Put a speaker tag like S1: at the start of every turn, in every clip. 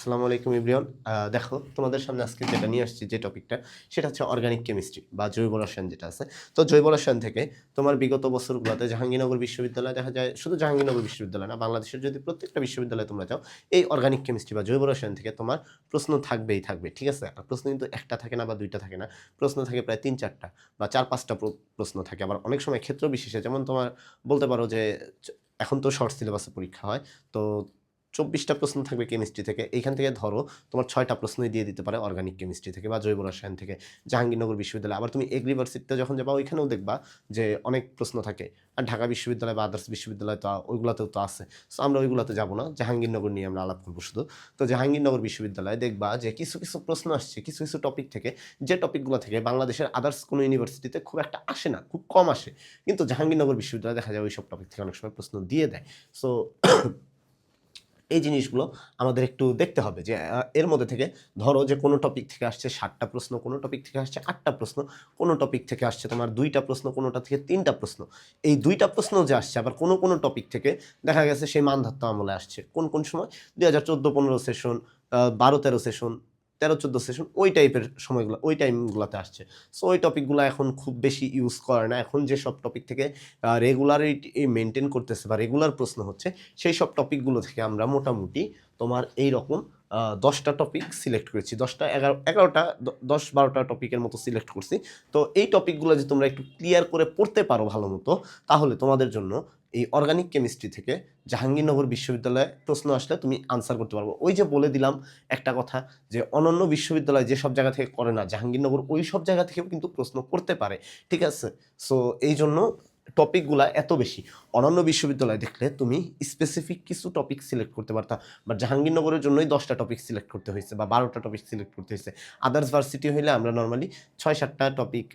S1: আসসালামু আলাইকুম ইব্রিয়ন। দেখো, তোমাদের সামনে আজকে যেটা নিয়ে আসছি, যে টপিকটা, সেটা হচ্ছে অর্গানিক কেমিস্ট্রি বা জৈব রসায়ন যেটা আছে। তো জৈব রসায়ন থেকে তোমার বিগত বছরগুলোতে জাহাঙ্গীরনগর বিশ্ববিদ্যালয় দেখা যায়, শুধু জাহাঙ্গীরনগর বিশ্ববিদ্যালয় না, বাংলাদেশের যদি প্রত্যেকটা বিশ্ববিদ্যালয়ে তোমরা যাও, এই অর্গানিক কেমিস্ট্রি বা জৈব রসায়ন থেকে তোমার প্রশ্ন থাকবেই থাকবে, ঠিক আছে? আর প্রশ্ন কিন্তু একটা থাকে না বা দুইটা থাকে না, প্রশ্ন থাকে প্রায় তিন চারটা বা চার পাঁচটা প্র- প্রশ্ন থাকে। আবার অনেক সময় ক্ষেত্র বিশেষে, যেমন তোমার বলতে পারো যে, এখন তো শর্ট সিলেবাসে পরীক্ষা হয়, তো চব্বিশটা প্রশ্ন থাকবে কেমিস্ট্রি থেকে। এইখান থেকে ধরো তোমার ছয়টা প্রশ্নই দিয়ে দিতে পারে অর্গানিক কেমিস্ট্রি থেকে বা জৈব রসায়ন থেকে, জাহাঙ্গীরনগর বিশ্ববিদ্যালয়। আবার তুমি এগ্রিভার্সিটিতে যখন যাবা, ওইখানেও দেখবা যে অনেক প্রশ্ন থাকে। আর ঢাকা বিশ্ববিদ্যালয় বা আদার্স বিশ্ববিদ্যালয় তো ওইগুলোতেও তো আছে। সো আমরা ওইগুলোতে যাব না। জাহাঙ্গীরনগর নিয়ে আমরা আলাপ করব শুধু। তো জাহাঙ্গীরনগর বিশ্ববিদ্যালয়ে দেখবা যে কিছু কিছু প্রশ্ন আসছে, কিছু কিছু টপিক থেকে। যে টপিকগুলো থেকে বাংলাদেশের আদার্স কোনো ইউনিভার্সিটিতে খুব একটা আসে না, খুব কম আসে। কিন্তু জাহাঙ্গীরনগর বিশ্ববিদ্যালয়ে দেখা যায় ওই সব টপিক থেকে অনেক সময় প্রশ্ন দিয়ে দেয়। সো এই জিনিসগুলো আমাদের একটু দেখতে হবে যে এর মধ্যে থেকে ধরো যে কোনো টপিক থেকে আসছে সাতটা প্রশ্ন, কোনো টপিক থেকে আসছে আটটা প্রশ্ন, কোনো টপিক থেকে আসছে তোমার দুইটা প্রশ্ন, কোনোটা থেকে তিনটা প্রশ্ন। এই দুইটা প্রশ্ন যে আসছে, আবার কোনো কোনো টপিক থেকে দেখা গেছে সেই মানধাত্ম আমলে আসছে। কোন কোন সময়? দুই হাজার চোদ্দ পনেরো সেশন বারো তেরো সেশন তেরো চোদ্দ সেশন ওই টাইপের সময়গুলো, ওই টাইমগুলোতে আসছে। সো ওই টপিকগুলো এখন খুব বেশি ইউজ করে না। এখন যে সব টপিক থেকে রেগুলারিটি মেনটেন করতেছে বা রেগুলার প্রশ্ন হচ্ছে, সেই সব টপিকগুলো থেকে আমরা মোটামুটি তোমার এই রকম দশটা টপিক সিলেক্ট করেছি। দশটা, এগারো, এগারোটা দশ, বারোটা টপিকের মতো সিলেক্ট করছি। তো এই টপিকগুলো যে তোমরা একটু ক্লিয়ার করে পড়তে পারো ভালো মতো, তাহলে তোমাদের জন্য এই অর্গানিক কেমিস্ট্রি থেকে জাহাঙ্গীরনগর বিশ্ববিদ্যালয়ে প্রশ্ন আসলে তুমি আনসার করতে পারব। ওই যে বলে দিলাম একটা কথা যে, অনন্য বিশ্ববিদ্যালয় যে সব জায়গা থেকে করে না, জাহাঙ্গীরনগর ওই সব জায়গা থেকেও কিন্তু প্রশ্ন করতে পারে। ঠিক আছে? সো এই জন্য টপিকগুলা এত বেশি। অনন্য বিশ্ববিদ্যালয় দেখলে তুমি স্পেসিফিক কিছু টপিক সিলেক্ট করতে পারতা বা জাহাঙ্গীরনগরের জন্যই দশটা টপিক সিলেক্ট করতে হয়েছে বা বারোটা টপিক সিলেক্ট করতে হয়েছে। আদার্স ভার্সিটি হইলে আমরা নর্মালি ছয় সাতটা টপিক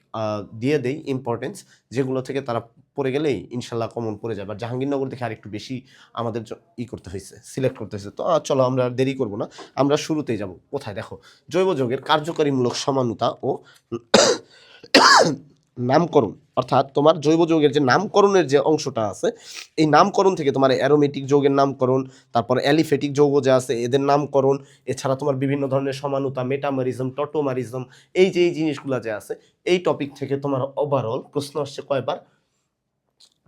S1: দিয়ে দেই ইম্পর্টেন্স যেগুলো থেকে তারা পড়ে গেলেই ইনশাল্লাহ কমন পড়ে যায়। বা জাহাঙ্গীরনগর দেখে আরেকটু বেশি আমাদের ই করতে হয়েছে সিলেক্ট করতে হয়েছে। তো চলো আমরা দেরি করব না। আমরা শুরুতেই যাব। কোথায়? দেখো, জৈব যৌগের কার্যকারীমূলক সমানতা ও নামকরণ, অর্থাৎ তোমার জৈব যৌগের যে নামকরণের যে অংশটা আছে, এই নামকরণ থেকে তোমার অ্যারোমেটিক যৌগের নামকরণ, তারপর অ্যালিফেটিক যৌগ যে আছে, এদের নামকরণ, এছাড়া তোমার বিভিন্ন ধরনের সমানুতা মেটামারিজম টটোমারিজম এই যে, এই জিনিসগুলো যে আছে, এই টপিক থেকে তোমার ওভারঅল প্রশ্ন আসছে কয়বার?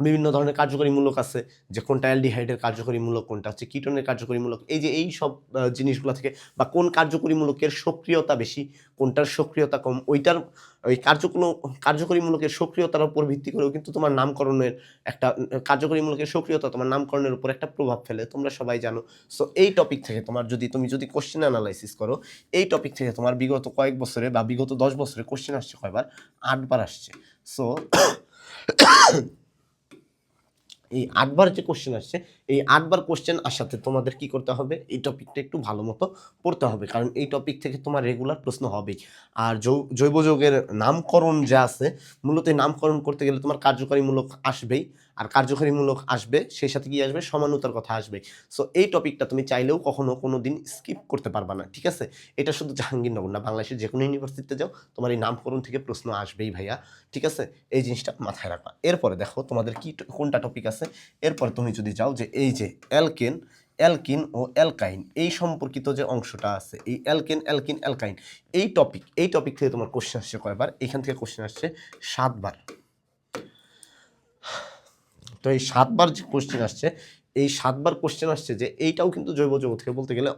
S1: বিভিন্ন ধরনের কার্যকরীমূলক আছে, যে কোনটা অ্যালডিহাইডের কার্যকরীমূলক, কোনটা হচ্ছে কিটনের কার্যকরীমূলক, এই যে এই সব জিনিসগুলো থেকে বা কোন কার্যকরীমূলকের সক্রিয়তা বেশি, কোনটার সক্রিয়তা কম, ওইটার, ওই কার্যকরী কার্যকরীমূলকের সক্রিয়তার উপর ভিত্তি করেও কিন্তু তোমার নামকরণের একটা, কার্যকরীমূলকের সক্রিয়তা তোমার নামকরণের উপর একটা প্রভাব ফেলে, তোমরা সবাই জানো। সো এই টপিক থেকে তোমার যদি, তুমি যদি কোশ্চেন অ্যানালাইসিস করো, এই টপিক থেকে তোমার বিগত কয়েক বছরে বা বিগত দশ বছরে কোশ্চেন আসছে কয়বার? আটবার আসছে। সো এই আটবার যে কোশ্চেন আসছে, এই আটবার কোশ্চেন আসাতে তোমাদের কি করতে হবে? এই টপিকটা একটু ভালো মতো পড়তে হবে। কারণ এই টপিক থেকে তোমার রেগুলার প্রশ্ন হবেই। আর জৈব যৌগের নামকরণ যা আছে, মূলত নামকরণ করতে গেলে তোমার কার্যকারীমূলক আসবেই। আর কার্যকারীমূলক আসবে, সেই সাথে কি আসবে, সমানুতার কথা আসবে। সো এই টপিকটা তুমি চাইলেও কখনো কোনো দিন স্কিপ করতে পারবা না, ঠিক আছে? এটা শুধু জাহাঙ্গীরনগর না, বাংলাদেশের যে কোনো ইউনিভার্সিটিতে যাও, তোমার এই নামকরণ থেকে প্রশ্ন আসবেই ভাইয়া, ঠিক আছে? এই জিনিসটা মাথায় রাখবা। এরপরে দেখো, তোমাদের কি কোনটা টপিক আছে? এরপর তুমি যদি যাও যে এই যে অ্যালকেন অ্যালকিন ও অ্যালকাইন এই সম্পর্কিত যে অংশটা আছে, এই অ্যালকেন অ্যালকিন অ্যালকাইন এই টপিক এই টপিক থেকে তোমার কোশ্চেন আসছে কয়বার? এখান থেকে কোশ্চেন আসছে সাতবার। তো এই সাতবার যে কোশ্চেন আসছে, এই সাতবার কোশ্চেন আসছে যে এইটাও কিন্তু জৈব যৌগ থেকে বলতে গেলে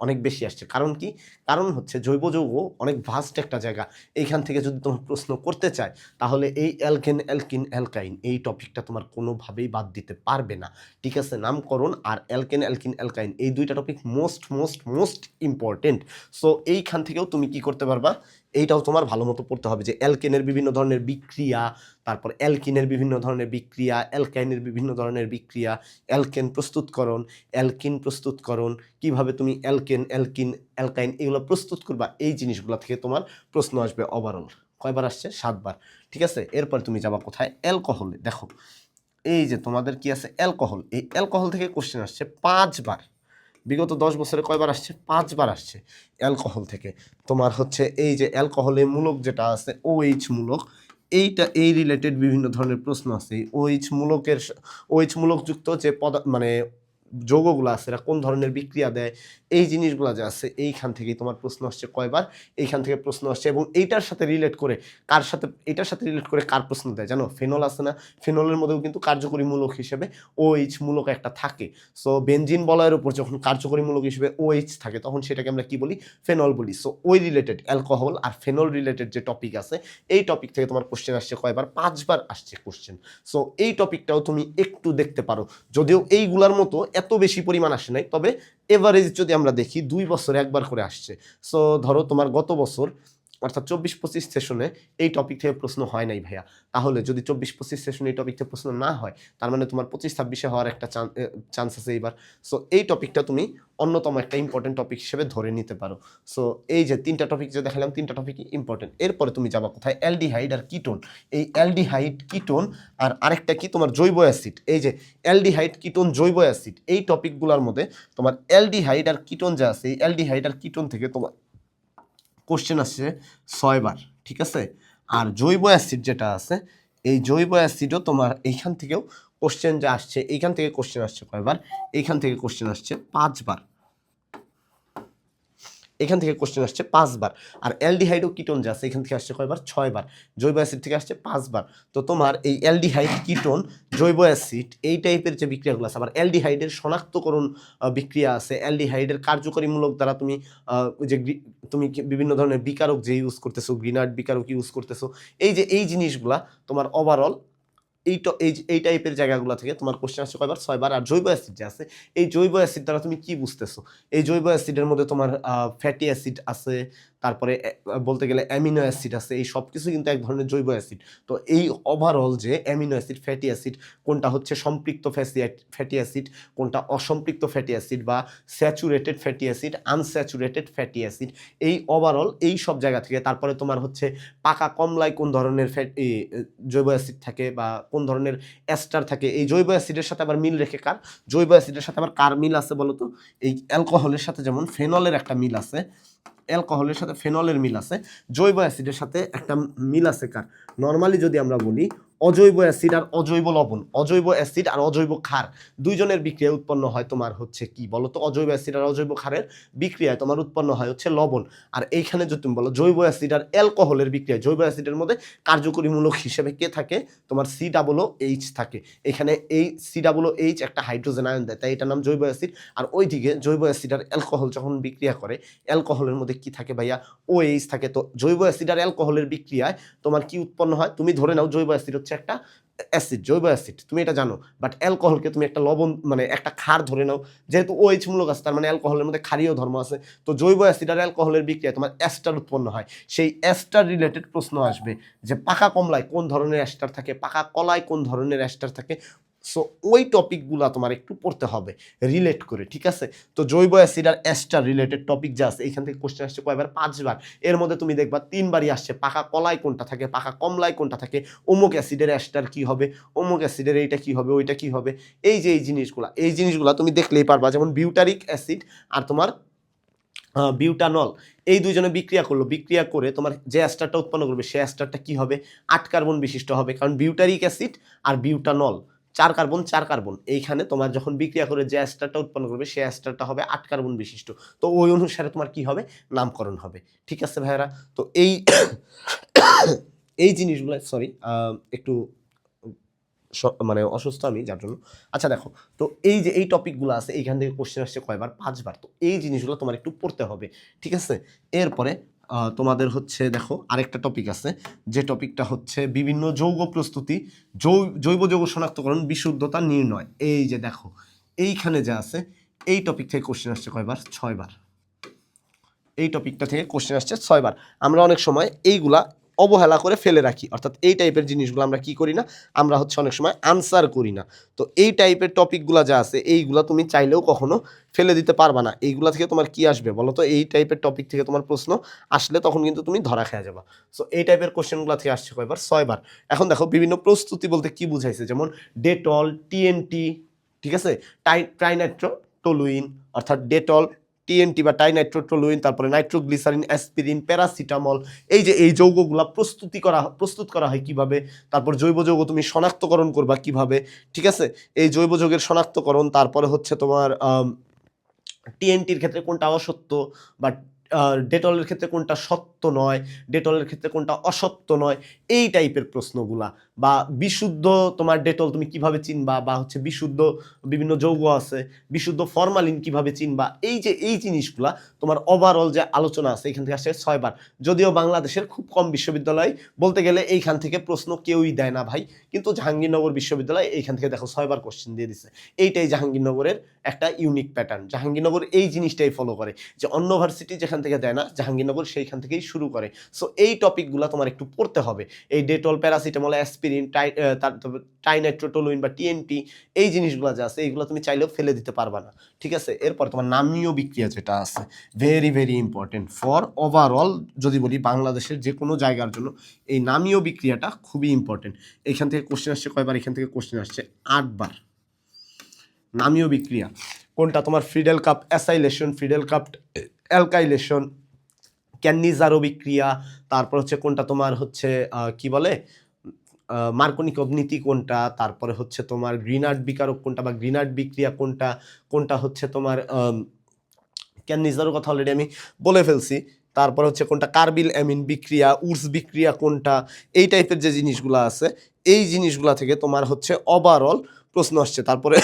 S1: অনেক বেশি আসছে। কারণ কি? কারণ হচ্ছে জৈব যৌগ অনেক ভাস্ট একটা জায়গা। এইখান থেকে যদি তোমার প্রশ্ন করতে চায়, তাহলে এই অ্যালকেন অ্যালকিন অ্যালকাইন এই টপিকটা তোমার কোনোভাবেই বাদ দিতে পারবে না। ঠিক আছে? নামকরণ আর অ্যালকেন অ্যালকিন অ্যালকাইন এই দুইটা topic most most most important so এইখান থেকেও তুমি কি করতে পারবা? এইটাও তোমার ভালো মতো পড়তে হবে যে অ্যালকেনের বিভিন্ন ধরনের বিক্রিয়া, তারপর অ্যালকিনের বিভিন্ন ধরনের বিক্রিয়া, অ্যালকাইনের বিভিন্ন ধরনের বিক্রিয়া, অ্যালকেন প্রস্তুতকরণ, অ্যালকিন প্রস্তুতকরণ, কীভাবে তুমি অ্যালকেন, অ্যালকিন, অ্যালকাইন এগুলো প্রস্তুত করবা, এই জিনিসগুলো থেকে তোমার প্রশ্ন আসবে ওভারঅল কয়বার আসছে? সাতবার। ঠিক আছে? এরপর তুমি যাবা কোথায়? অ্যালকোহলে। দেখো, এই যে তোমাদের কি আছে? অ্যালকোহল। এই অ্যালকোহল থেকে কোশ্চেন আসছে পাঁচবার। বিগত দশ বছরে কয়বার আসছে? পাঁচবার আসছে অ্যালকোহল থেকে। তোমার হচ্ছে এই যে অ্যালকোহলে মূলক যেটা আছে ওএইচ মূলক, এইটা, এই রিলেটেড বিভিন্ন ধরনের প্রশ্ন আছে। ওইচ মূলকের ওএইচ মূলকযুক্ত যে পদ মানে যৌগগুলো আছে, এরা কোন ধরনের বিক্রিয়া দেয়, এই জিনিসগুলো যে আছে, এইখান থেকেই তোমার প্রশ্ন আসছে কয়বার, এইখান থেকে প্রশ্ন আসছে এবং এইটার সাথে রিলেট করে কার সাথে এটার সাথে রিলেট করে কার প্রশ্ন দেয়, জানো? ফেনল আছে না? ফেনলের মধ্যেও কিন্তু কার্যকরী মূলক হিসেবে ওএইচ মূলক একটা থাকে। সো বেঞ্জিন বলয়ের উপর যখন কার্যকরী মূলক হিসেবে ওএইচ থাকে, তখন সেটাকে আমরা কি বলি? ফেনল বলি। সো ওই রিলেটেড অ্যালকোহল আর ফেনল রিলেটেড যে টপিক আছে, এই টপিক থেকে তোমার কোশ্চেন আসছে কয়বার? পাঁচবার আসছে কোশ্চেন সো এই টপিকটাও তুমি একটু দেখতে পারো। যদিও এইগুলার মতো এত বেশি পরিমাণ আসে নাই। তবে এভারেজ যদি আমরা দেখি, দুই বছর একবার করে আসছে। সো ধরো তোমার গত বছর অর্থাৎ চব্বিশ পঁচিশ সেশনে এই টপিক থেকে প্রশ্ন হয় নাই ভাইয়া। তাহলে যদি চব্বিশ পঁচিশ সেশনে এই টপিক থেকে প্রশ্ন না হয়, তার মানে তোমার পঁচিশ ছাব্বিশে হওয়ার একটা চান্স আছে এইবার। সো এই টপিকটা তুমি অন্যতম একটা ইম্পর্টেন্ট টপিক হিসেবে ধরে নিতে পারো। সো এই যে তিনটা টপিক যে দেখালাম, তিনটা টপিকই ইম্পর্টেন্ট এরপরে তুমি যাবা কোথায়? অ্যালডিহাইড আর কিটোন। এই অ্যালডিহাইড, কিটোন আর আরেকটা কি? তোমার জৈব অ্যাসিড। এই যে অ্যালডিহাইড, কিটোন, জৈব অ্যাসিড, এই টপিকগুলোর মধ্যে তোমার অ্যালডিহাইড আর কিটোন যা আছে, এই অ্যালডিহাইড আর কিটোন থেকে তোমার কোশ্চেন আসছে ছয়বার, ঠিক আছে? আর জৈব অ্যাসিড যেটা আছে, এই জৈব অ্যাসিডও তোমার এইখান থেকেও কোশ্চেন যা আসছে, এইখান থেকে কোশ্চেন আসছে কয়বার? এইখান থেকে কোশ্চেন আসছে পাঁচবার। এখান থেকে কোশ্চেন আসছে পাঁচবার। আর অ্যালডিহাইড ও কিটোন যা আছে, এখান থেকে আসছে কয়বার? ছয়বার। জৈব অ্যাসিড থেকে আসছে পাঁচবার। তো তোমার এই অ্যালডিহাইড কিটোন জৈব অ্যাসিড, এই টাইপের যে বিক্রিয়াগুলো আছে, আবার অ্যালডিহাইডের শনাক্তকরণ বিক্রিয়া আছে, অ্যালডিহাইডের কার্যকরীমূলক দ্বারা তুমি যে তুমি বিভিন্ন ধরনের বিকারক যে ইউজ করতেছো গ্রিনার্ড বিকারক ইউজ করতেছো, এই যে, এই জিনিসগুলা তোমার ওভারঅল এই এই টাইপের জায়গাগুলো থেকে তোমার কোশ্চেন আসছে কয়বার? ছয়বার। আর জৈব অ্যাসিড যে আছে, এই জৈব অ্যাসিড দ্বারা তুমি কি বুঝতেছো? এই জৈব অ্যাসিডের মধ্যে তোমার ফ্যাটি অ্যাসিড আছে, তারপরে বলতে গেলে অ্যামিনো অ্যাসিড আছে, এই সব কিছু কিন্তু এক ধরনের জৈব অ্যাসিড তো এই ওভারঅল যে অ্যামিনো অ্যাসিড ফ্যাটি অ্যাসিড কোনটা হচ্ছে সম্পৃক্ত ফ্যাসি ফ্যাটি অ্যাসিড কোনটা অসম্পৃক্ত ফ্যাটি অ্যাসিড বা saturated fatty acid unsaturated fatty acid এই ওভারঅল এই সব জায়গা থেকে, তারপরে তোমার হচ্ছে পাকা কমলায় কোন ধরনের ফ্যাট জৈব অ্যাসিড থাকে বা কোন ধরনের অ্যাস্টার থাকে? এই জৈব অ্যাসিডের সাথে আবার মিল রেখে কার? জৈব অ্যাসিডের সাথে আবার কার মিল আছে বলতো? এই অ্যালকোহলের সাথে যেমন ফেনলের একটা মিল আছে অ্যালকোহলের সাথে ফেনলের মিল আছে। জৈব অ্যাসিডের সাথে একটা মিল আছে কার? নর্মালি যদি আমরা বলি, অজৈব অ্যাসিড আর অজৈব লবণ। অজৈব অ্যাসিড আর অজৈব ক্ষার দুইজনের বিক্রিয়া উৎপন্ন হয় তোমার হচ্ছে কি? বলো তো অজৈব অ্যাসিড আর অজৈব ক্ষারের বিক্রিয়ায় তোমার উৎপন্ন হয় হচ্ছে লবণ। আর এইখানে যদি তুমি বলো, জৈব অ্যাসিড আর অ্যালকোহলের বিক্রিয়া জৈব অ্যাসিডের মধ্যে কার্যকরীমূলক হিসেবে কে থাকে? তোমার সি ডাবল এইচ থাকে। এখানে এই সি ডাবল এইচ একটা হাইড্রোজেন আয়ন দেয়, তাই এটার নাম জৈব অ্যাসিড। আর ওইদিকে জৈব অ্যাসিড আর অ্যালকোহল যখন বিক্রিয়া করে, অ্যালকোহলের মধ্যে কি থাকে ভাইয়া? ও এইচ থাকে। তো জৈব অ্যাসিড আর অ্যালকোহলের বিক্রিয়ায় তোমার কি উৎপন্ন হয়? তুমি ধরে নাও জৈব অ্যাসিড হচ্ছে একটা অ্যাসিড, জৈব অ্যাসিড। তুমি এটা জানো। বাট অ্যালকোহলকে তুমি একটা লবণ মানে একটা ক্ষার ধরে নাও। যেহেতু ওএইচ মূলক আছে, তার মানে অ্যালকোহলের মধ্যে ক্ষারীয় ধর্ম আছে। তো জৈব অ্যাসিড আর অ্যালকোহলের বিক্রিয়া তোমার অ্যাস্টার উৎপন্ন হয়। সেই অ্যাস্টার রিলেটেড প্রশ্ন আসবে যে পাকা কমলায় কোন ধরনের অ্যাস্টার থাকে? পাকা কলায় কোন ধরনের অ্যাস্টার থাকে? সো ওই টপিকগুলা তোমার একটু পড়তে হবে রিলেট করে, ঠিক আছে? তো জৈব অ্যাসিড আর অ্যাস্টার রিলেটেড টপিক যা আছে, এখান থেকে কোশ্চেন আসছে কয়বার? পাঁচবার। এর মধ্যে তুমি দেখবা তিনবারই আসছে, পাকা কলায় কোনটা থাকে, পাকা কমলায় কোনটা থাকে, অমুক অ্যাসিডের অ্যাস্টার কি হবে, অমুক অ্যাসিডের এইটা কি হবে, ওইটা কি হবে? এই যে এই জিনিসগুলা এই জিনিসগুলা তুমি দেখলেই পারবা, যেমন বিউটারিক অ্যাসিড আর তোমার বিউটানল এই দুজনে বিক্রিয়া করল, বিক্রিয়া করে তোমার যে অ্যাস্টারটা উৎপন্ন করবে সেই অ্যাস্টারটা কি হবে? আট কার্বন বিশিষ্ট হবে, কারণ বিউটারিক অ্যাসিড আর বিউটানল চার কার্বন চার কার্বন। এইখানে তোমার যখন বিক্রিয়া করে যে অ্যাস্টারটা উৎপন্ন করবে, সেই অ্যাস্টারটা হবে আট কার্বন বিশিষ্ট। তো ওই অনুসারে তোমার কি হবে? নামকরণ হবে। ঠিক আছে ভাইয়ারা? তো এই এই জিনিসগুলো সরি একটু মানে অসুস্থ আমি, যার জন্য। আচ্ছা দেখো, তো এই যে এই টপিকগুলো আছে, এইখান থেকে কোশ্চেন আসছে কয়বার? পাঁচবার। তো এই জিনিসগুলো তোমার একটু পড়তে হবে। ঠিক আছে? এরপরে তোমাদের হচ্ছে দেখো আরেকটা টপিক আছে। যে টপিকটা হচ্ছে বিভিন্ন যৌগ প্রস্তুতি জৈব যৌগ শনাক্তকরণ, বিশুদ্ধতা নির্ণয়। এই যে দেখো, এইখানে যা আছে, এই টপিক থেকে কোশ্চেন আসছে কয়বার? ছয়বার। এই টপিকটা থেকে কোশ্চেন আসছে ছয়বার। আমরা অনেক সময় এইগুলা অবহেলা করে ফেলে রাখি। অর্থাৎ এই টাইপের জিনিসগুলো আমরা কি করি না? আমরা হচ্ছে অনেক সময় আনসার করি না। তো এই টাইপের টপিকগুলো যা আছে, এইগুলা তুমি চাইলেও কখনো ফেলে দিতে পারবা না। এইগুলা থেকে তোমার কি আসবে বলো তো? এই টাইপের টপিক থেকে তোমার প্রশ্ন আসলে তখন কিন্তু তুমি ধরা খেয়ে যাবা। সো এই টাইপের কোশ্চেনগুলো থেকে আসছে কয়বার? ছয়বার। এখন দেখো, বিভিন্ন প্রস্তুতি বলতে কি বুঝাইছে? যেমন ডেটল টিএনটি ঠিক আছে? টাই ট্রাইনাইট্রো টলুইন অর্থাৎ ডেটল টিএনটি বা টাইনাইট্রোট্রোলুইন তারপরে নাইট্রোগ্লিসারিন, অ্যাসপিরিন, প্যারাসিটামল, এই যে এই যৌগগুলো প্রস্তুতি করা, প্রস্তুত করা হয় কীভাবে, তারপর জৈব যৌগ তুমি শনাক্তকরণ করবা কীভাবে, ঠিক আছে? এই জৈব যৌগের শনাক্তকরণ, তারপরে হচ্ছে তোমার টিএনটির ক্ষেত্রে কোনটা অসত্য বা ডেটলের ক্ষেত্রে কোনটা সত্য নয়, ডেটলের ক্ষেত্রে কোনটা অসত্য নয়, এই টাইপের প্রশ্নগুলা। বা বিশুদ্ধ তোমার ডেটল তুমি কীভাবে চিনবা, বা হচ্ছে বিশুদ্ধ বিভিন্ন যৌগ আছে, বিশুদ্ধ ফরমালিন কীভাবে চিনবা, এই যে, এই জিনিসগুলা তোমার ওভারঅল যে আলোচনা আছে, এখান থেকে আসে ছয়বার। যদিও বাংলাদেশের খুব কম বিশ্ববিদ্যালয়, বলতে গেলে এইখান থেকে প্রশ্ন কেউই দেয় না ভাই। কিন্তু জাহাঙ্গীরনগর বিশ্ববিদ্যালয় এইখান থেকে দেখো ছয়বার কোশ্চেন দিয়ে দিছে। এইটাই জাহাঙ্গীরনগরের একটা ইউনিক প্যাটার্ন জাহাঙ্গীরনগর এই জিনিসটাই ফলো করে যে অন্য ভার্সিটি যেখান থেকে দেয় না, জাহাঙ্গীরনগর সেইখান থেকেই শুরু করে। সো এই টপিকগুলো তোমার একটু পড়তে হবে। এই Dettol, paracetamol, aspirin, tri trinitrotoluene বা টিএনটি এই জিনিসগুলো যে আছে, এইগুলো তুমি চাইলেও ফেলে দিতে পারবা না। ঠিক আছে? এরপর তোমার নামীয় বিক্রিয়া যেটা আছে very very important for overall যদি বলি বাংলাদেশের যে কোনো জায়গার জন্য, এই নামীয় বিক্রিয়াটা খুবই ইম্পর্টেন্ট এখান থেকে কোশ্চেন আসছে কয়বার? এখান থেকে কোশ্চেন আসছে আটবার। নামীয় বিক্রিয়া, কোনটা? তোমার ফ্রিডেল কাপ, অ্যাসাইলেশন ফ্রিডেল কাপ অ্যালকাইলেশন ক্যান্নিজারো বিক্রিয়া তারপর হচ্ছে কোনটা তোমার হচ্ছে কি বলে? মার্কনিক অগ্নিতি কোনটা? তারপরে হচ্ছে তোমার গ্রিনার্ড বিকারক কোনটা বা গ্রিনার্ড বিক্রিয়া কোনটা? কোনটা হচ্ছে তোমার ক্যান্নিজারো কথা অলরেডি আমি বলে ফেলছি। তারপর হচ্ছে কোনটা? কার্বিল অ্যামিন বিক্রিয়া উর্স বিক্রিয়া কোনটা? এই টাইপের যে জিনিসগুলো আছে, এই জিনিসগুলো থেকে তোমার হচ্ছে ওভারঅল প্রশ্ন আসছে। তারপরে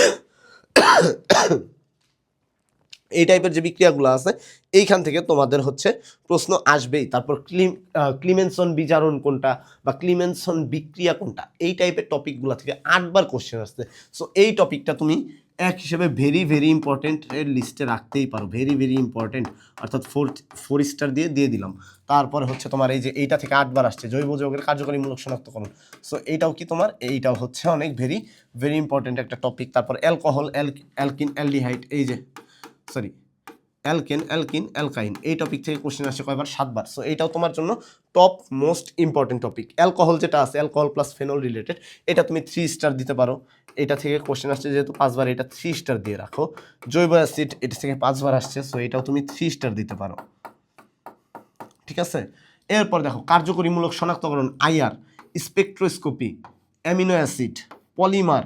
S1: এই টাইপের যে বিক্রিয়াগুলো আছে, এইখান থেকে তোমাদের হচ্ছে প্রশ্ন আসবেই। তারপর ক্লিম ক্লিমেনসন বিজারণ কোনটা বা ক্লিমেনসন বিক্রিয়া কোনটা, এই টাইপের টপিকগুলো থেকে আটবার কোশ্চেন আসছে। সো এই টপিকটা তুমি এক হিসেবে ভেরি ভেরি ইম্পর্টেন্ট এর লিস্টে রাখতেই পারো। ভেরি ভেরি ইম্পর্টেন্ট অর্থাৎ ফোর ফোর স্টার দিয়ে দিয়ে দিলাম। তারপরে হচ্ছে তোমার এই যে এইটা থেকে আটবার আসছে, জৈব যৌগের কার্যকরীমূলক শনাক্তকরণ। সো এইটাও কি তোমার? এইটাও হচ্ছে অনেক ভেরি ভেরি ইম্পর্টেন্ট একটা টপিক তারপর অ্যালকোহল অ্যাল অ্যালকিন অ্যালডিহাইড এই যে সরি অ্যালকেন অ্যালকিন অ্যালকাইন এই টপিক থেকে কোশ্চেন আসছে কয়বার? সাতবার. সো এইটাও তোমার জন্য top most important topic alcohol যেটা আছে অ্যালকোহল প্লাস ফেনল রিলেটেড এটা তুমি থ্রি স্টার দিতে পারো। এটা থেকে কোশ্চেন আসছে যেহেতু পাঁচবার, এটা থ্রি স্টার দিয়ে রাখো। জৈব অ্যাসিড এটা থেকে পাঁচবার আসছে সো এটাও তুমি থ্রি স্টার দিতে পারো। ঠিক আছে? এরপর দেখো, কার্যকরীমূলক শনাক্তকরণ IR spectroscopy amino acid polymer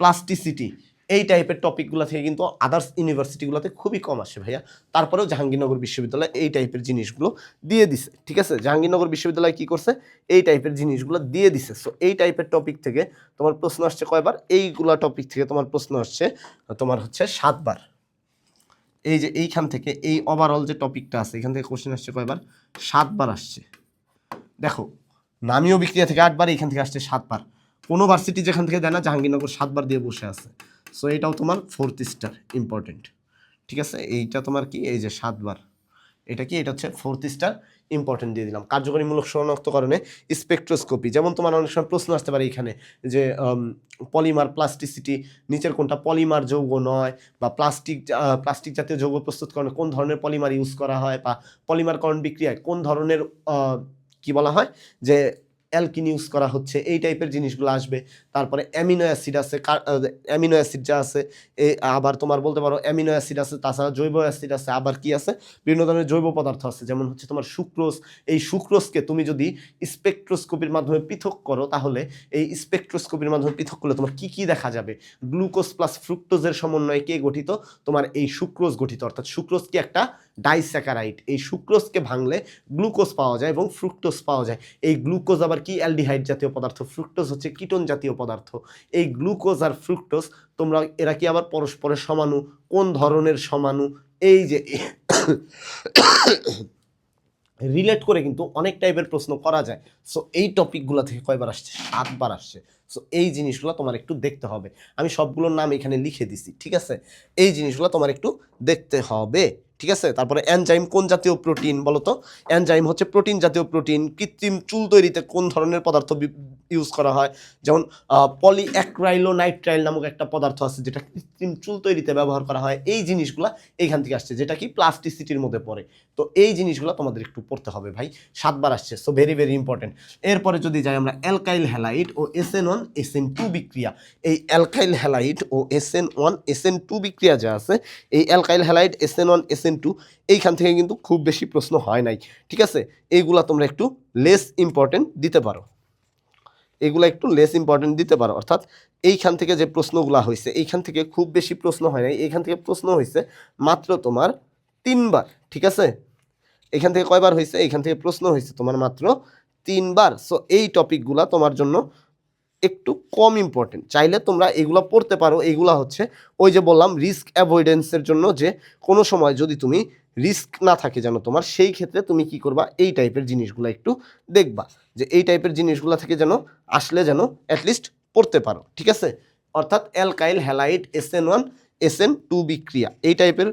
S1: plasticity এই টাইপের টপিকগুলো থেকে কিন্তু আদার্স ইউনিভার্সিটিগুলোতে খুবই কম আসে, ভাইয়া। তারপরেও জাহাঙ্গীরনগর বিশ্ববিদ্যালয় এই টাইপের জিনিসগুলো দিয়ে দিছে, ঠিক আছে? জাহাঙ্গীরনগর বিশ্ববিদ্যালয় কি করছে? এই টাইপের জিনিসগুলো দিয়ে দিছে। সো এই টাইপের টপিক থেকে তোমার প্রশ্ন আসছে কয়বার? এইগুলা টপিক থেকে তোমার প্রশ্ন আসছে, তোমার হচ্ছে সাতবার। এই যে এইখান থেকে এই ওভারঅল যে টপিকটা আছে, এখান থেকে কোশ্চেন আসছে কয়বার? সাতবার আসছে। দেখো, নামীয় বিক্রিয়া থেকে আটবার এখান থেকে আসছে সাতবার। কোনো ভার্সিটি যেখান থেকে দেয় না, জাহাঙ্গীরনগর সাতবার দিয়ে বসে আছে। সো এটাও তোমার ফোর্থ স্টার ইম্পর্টেন্ট ঠিক আছে? এইটা তোমার কি? এই যে সাতবার। এটা কি? এটা হচ্ছে ফোর্থ স্টার ইম্পর্টেন্ট দিয়ে দিলাম। কার্যকরীমূলক শনাক্তকরণে স্পেকট্রোস্কোপি যেমন তোমার অনেক সময় প্রশ্ন আসতে পারে এখানে যে পলিমার প্লাস্টিসিটি নিচের কোনটা পলিমার যৌগ নয় বা প্লাস্টিক প্লাস্টিক জাতীয় যৌগ প্রস্তুতকরণে কোন ধরনের পলিমার ইউজ করা হয় বা পলিমারকরণ বিক্রিয়ায় কোন ধরনের কি বলা হয়? যে অ্যালকিন ইউজ করা হচ্ছে, এই টাইপের জিনিসগুলো আসবে। তারপরে অ্যামিনো অ্যাসিড আছে অ্যামিনো অ্যাসিড যা আছে আবার তোমার বলতে পারো অ্যামিনো অ্যাসিড আছে, তাছাড়া জৈব অ্যাসিড আছে, আবার কি আছে? বিভিন্ন ধরনের জৈব পদার্থ আছে, যেমন হচ্ছে তোমার সুক্রোজ। এই সুক্রোজকে তুমি যদি স্পেকট্রোস্কোপির মাধ্যমে পৃথক করো, তাহলে এই স্পেকট্রোস্কোপির মাধ্যমে পৃথক করলে তোমার কি কি দেখা যাবে? গ্লুকোজ প্লাস ফ্রুক্টোজের সমন্বয়ে কে গঠিত? তোমার এই সুক্রোজ গঠিত, অর্থাৎ সুক্রোজ কি একটা ডাইস্যাকারাইট এই সুক্রোজকে ভাঙলে গ্লুকোজ পাওয়া যায় এবং ফ্রুক্টোজ পাওয়া যায়। এই গ্লুকোজ আবার কি? অ্যালডিহাইড জাতীয় পদার্থ। ফ্রুক্টোজ হচ্ছে কিটোন জাতীয় পদার্থ। এই গ্লুকোজ আর ফ্রুক্টোজ তোমরা, এরা কি আবার পরস্পরের সমানু? কোন ধরনের সমানু? এই যে রিলেট করে কিন্তু অনেক টাইপের প্রশ্ন করা যায়। সো এই টপিকগুলো থেকে কয়বার আসছে? সাতবার আসছে। সো এই জিনিসগুলো তোমার একটু দেখতে হবে। আমি সবগুলোর নাম এখানে লিখে দিছি, ঠিক আছে? এই জিনিসগুলো তোমার একটু দেখতে হবে। ঠিক আছে? তারপরে অ্যানজাইম কোন জাতীয় প্রোটিন বলো তো অ্যানজাইম হচ্ছে প্রোটিন জাতীয় প্রোটিন কৃত্রিম চুল তৈরিতে কোন ধরনের পদার্থ ইউজ করা হয়? যেমন পলি অ্যাক্রাইলো নাইট্রাইল নামক একটা পদার্থ আছে যেটা কৃত্রিম চুল তৈরিতে ব্যবহার করা হয়। এই জিনিসগুলো এইখান থেকে আসছে, যেটা কি প্লাস্টিসিটির মধ্যে পড়ে। তো এই জিনিসগুলো তোমাদের একটু পড়তে হবে ভাই। সাতবার আসছে সো ভেরি ভেরি ইম্পর্টেন্ট এরপরে যদি যাই আমরা অ্যালকাইল হ্যালাইট ও S N one S N two বিক্রিয়া। এই অ্যালকাইল হ্যালাইট ও S N one S N two বিক্রিয়া যা আছে, এই alkyl halide S N one S SN two এইখান থেকে কিন্তু খুব বেশি প্রশ্ন হয় নাই। ঠিক আছে? এইগুলা তোমরা একটু লেস ইম্পর্টেন্ট দিতে পারো। এগুলো একটু লেস ইম্পর্টেন্ট দিতে পারো। অর্থাৎ এইখান থেকে যে প্রশ্নগুলো হয়েছে, এইখান থেকে খুব বেশি প্রশ্ন হয় নাই। এইখান থেকে প্রশ্ন হয়েছে মাত্র তোমার তিনবার। ঠিক আছে? এখান থেকে কয়বার হয়েছে? এইখান থেকে প্রশ্ন হয়েছে তোমার মাত্র তিনবার। সো এই টপিকগুলা তোমার জন্য একটু কম ইম্পর্টেন্ট চাইলে তোমরা এগুলো পড়তে পারো। এগুলা হচ্ছে ওই যে বললাম রিস্ক অ্যাভয়েডেন্সের জন্য যে কোনো সময় যদি তুমি রিস্ক না থাকে যেন তোমার, সেই ক্ষেত্রে তুমি কি করবা? এই টাইপের জিনিসগুলো একটু দেখবা। যে এই টাইপের জিনিসগুলো থেকে যেন আসলে যেন অ্যাটলিস্ট পড়তে পারো। ঠিক আছে? অর্থাৎ alkyl halide S N one S N two বিক্রিয়া। এই টাইপের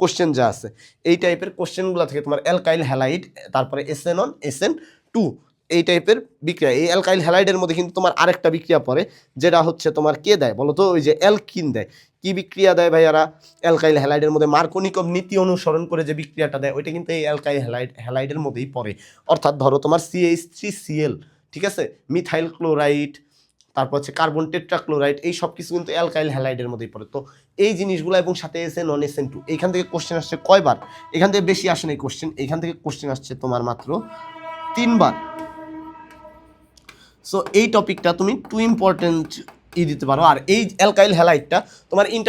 S1: কোশ্চেন যা আছে, এই টাইপের কোশ্চেনগুলো থেকে তোমার অ্যালকাইল হ্যালাইট তারপরে S N one S N two এই টাইপের বিক্রিয়া। এই অ্যালকাইল হ্যালাইডের মধ্যে কিন্তু তোমার আরেকটা বিক্রিয়া পড়ে, যেটা হচ্ছে তোমার কে দেয় বলো তো ওই যে অ্যালকিন দেয়। কি বিক্রিয়া দেয় ভাইয়ারা? অ্যালকাইল হ্যালাইডের মধ্যে মার্কোনিকম নীতি অনুসরণ করে যে বিক্রিয়াটা দেয়, ওইটা কিন্তু এই অ্যালকাইল হ্যালাইড হ্যালাইডের মধ্যেই পড়ে। অর্থাৎ ধরো তোমার সিএইচ থ্রি সিএল ঠিক আছে? মিথাইল ক্লোরাইড তারপর হচ্ছে কার্বন টেট্রাক্লোরাইড এই সব কিছু কিন্তু অ্যালকাইল হ্যালাইডের মধ্যেই পড়ে। তো এই জিনিসগুলো এবং সাথে এসে নন এসেন টু এইখান থেকে কোশ্চেন আসছে কয়বার? এখান থেকে বেশি আসে না কোশ্চেন এখান থেকে কোশ্চেন আসছে তোমার মাত্র তিনবার। সো এই টপিকটা তুমি টু ইম্পর্টেন্ট ই দিতে পারো। আর এই অ্যালকাইল হ্যালাইটটা তোমার ইন্টার